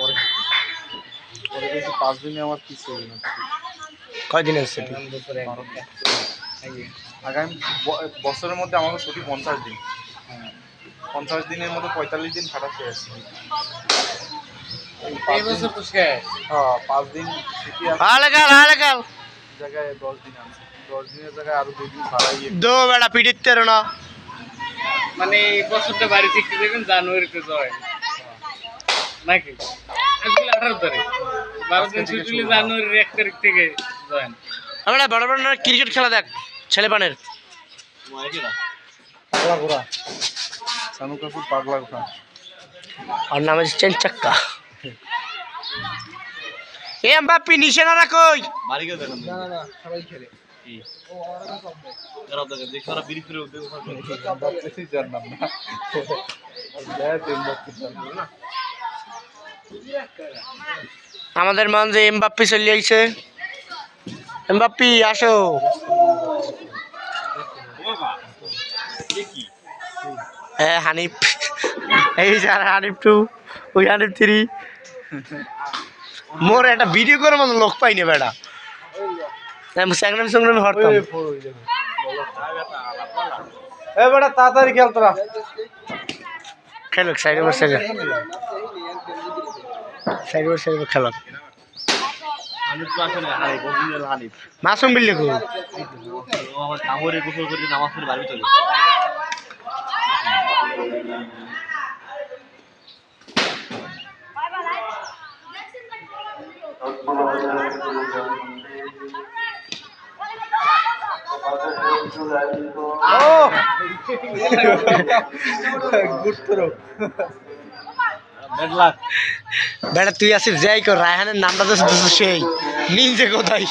পরে পরে দেখি পাঁচ দিনে আমার কিছু হবে না কয়দিন আছে আগামী ব- বছরের মধ্যে আমাকে ছুটি পঞ্চাশ দিন। পঞ্চাশ দিনের মধ্যে পঁয়তাল্লিশ দিন খাটাতে আছে এই পাঁচ দিন- বছর তো শেষ। হ্যাঁ পাঁচ দিন ছুটি আছে। জায়গায় দশ দিন আছে। দশ দিনের জায়গায় আরও দুই দিন বাড়াইয়ে দো বেড়া পিড়িতে না। মানে এই বছরটা বাড়ি থেকে দেবেন জানুয়ারিতে জয়েন। নাকি? আজকে আঠারো তারিখ। বারো দিন ছুটি জানুয়ারির এক তারিখ থেকে জয়েন আমরা বড় বড় ক্রিকেট খেলা দেখ ছেলে পানের। আর নাম হচ্ছে চেন চাক্কা। এ বাপ্পি নিশে না রাখই না না না সবাই খেলে। দেখ জানলাম না আমাদের মান যে এমবাপ্পি চলে আইছে। এমবাপ্পি আসো। হ্যাঁ হানিফ। এই যার হানিফ টু ওই হানিফ থ্রি। মোর একটা ভিডিও মতো লোক পাইনি বেটা। স্যাংরাম স্যাংরাম হরতাম। ওই ফোর যাবে এ বেটা তাড়াতাড়ি খেল তোরা। খেলুক সাইডে বসে সাইডে বসে খেলক মাসুম বিল্লি কো ও গুড থ্রো বেটা তুই আসিস যাই কর রায়হানের নামটা তো শুধু সেই। নিনজে কোথায়?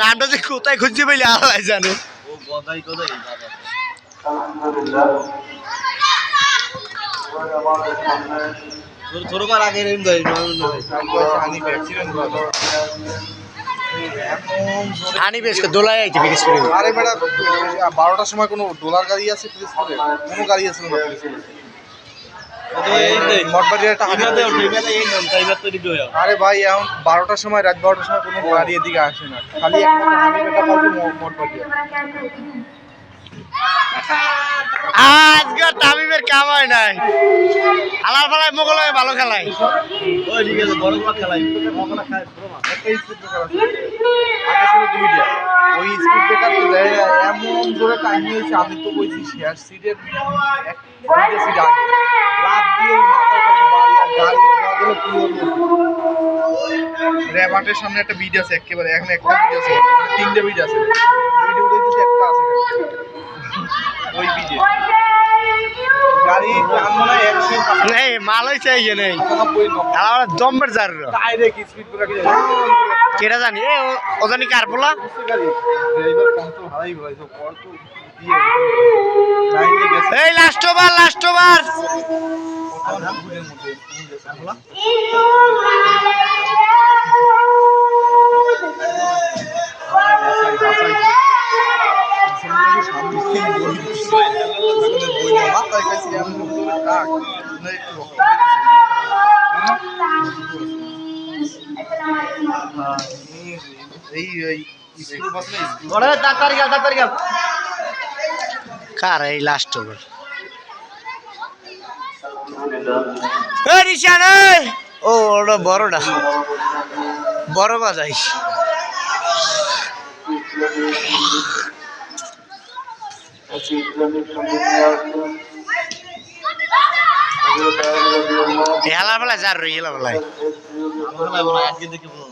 নামটা যে কোথায় খুঁজছে বলে আল্লাহ জানে। আনি বেশ দোলাই আইছে বিকেশ আরে বেটা বারোটার সময় কোনো ডোলার গাড়ি আছে পিরিজপুরে কোনো গাড়ি আছে না পিরিজপুরে মঠবাড়ির একটা হানি আরে ভাই এখন বারোটার সময় রাত বারোটার সময় কোনো গাড়ি এদিকে আসে না। খালি আজকে তামিমের কাম হয় নাই। আলার ফালায় মোগল ভালো খেলায়। একটা স্পিড ব্রেকার আছে দুইটা। ওই স্পিড ব্রেকার এমন জোরে টাইম হয়েছে আমি তো বলছি শেয়ার সিটের দুইটা সিট আগে। রাত দিয়ে র্যাবাটের সামনে একটা বিট আছে, একেবারে এখন একটা বিট আছে মানে তিনটে বিট আছে। দুইটা একটা আছে। ওই বিটে গাড়ি দাম মনে হয় একশো নেই মাল হয়েছে এই যে নেই। আমার দম্বের জার। ডাইরেক্ট স্পিড ব্রেকার কেটা জানি? এ ও- জানি কার গেছে। এই লাস্ট ওভার লাস্ট ওভার কার এই লাস্ট ওভার ও ওটা বড়টা। বড় বাজাই। হেলা বেলা যার রই হেলা বেলায়। আরও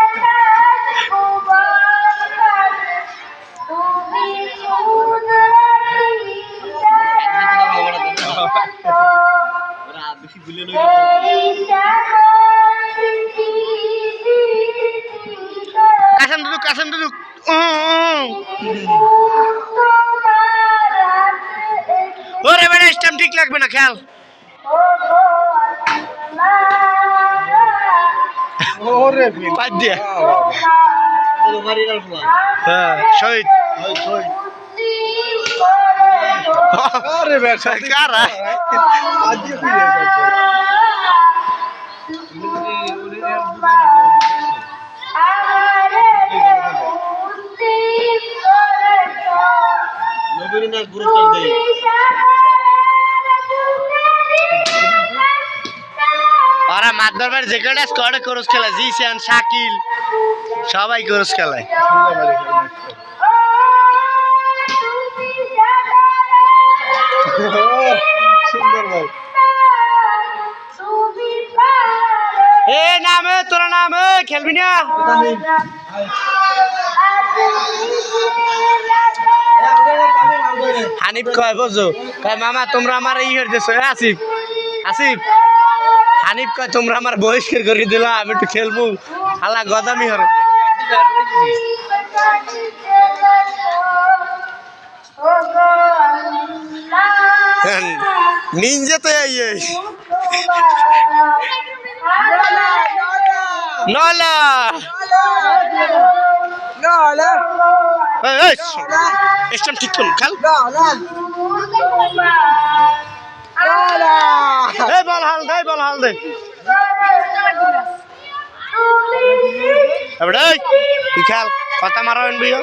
ওরা বেশি ভুলে নই কাসাম দুদুক ও দুদুক ওরে বেড়া স্ট্যাম্প ঠিক লাগবে না খেয়াল। ওরে বাদ দিয়া হ্যাঁ শহীদ শহীদ। আরে বেটা কারা? আজ ফিরে ওরা যে কটা স্কোয়াডে করস খেলা জিসান শাকিল সবাই করস খেলায়। এ তোরা নামে খেলবি না? হানিফ কয় বুঝো কয়, মামা, তোমরা আমার ই করে দিছো আসিফ। আসিফ, হানিফ কয়, তোমরা আমার বহিষ্কার করে দিলা, আমি একটু খেলব। হালা গদামি হরে। নিঞ্জে তো এই এই। নলা এসটাম ঠিক করুন, খাল। বল হাল দে বল হাল দে। এবারে কথা মারো এনবিও।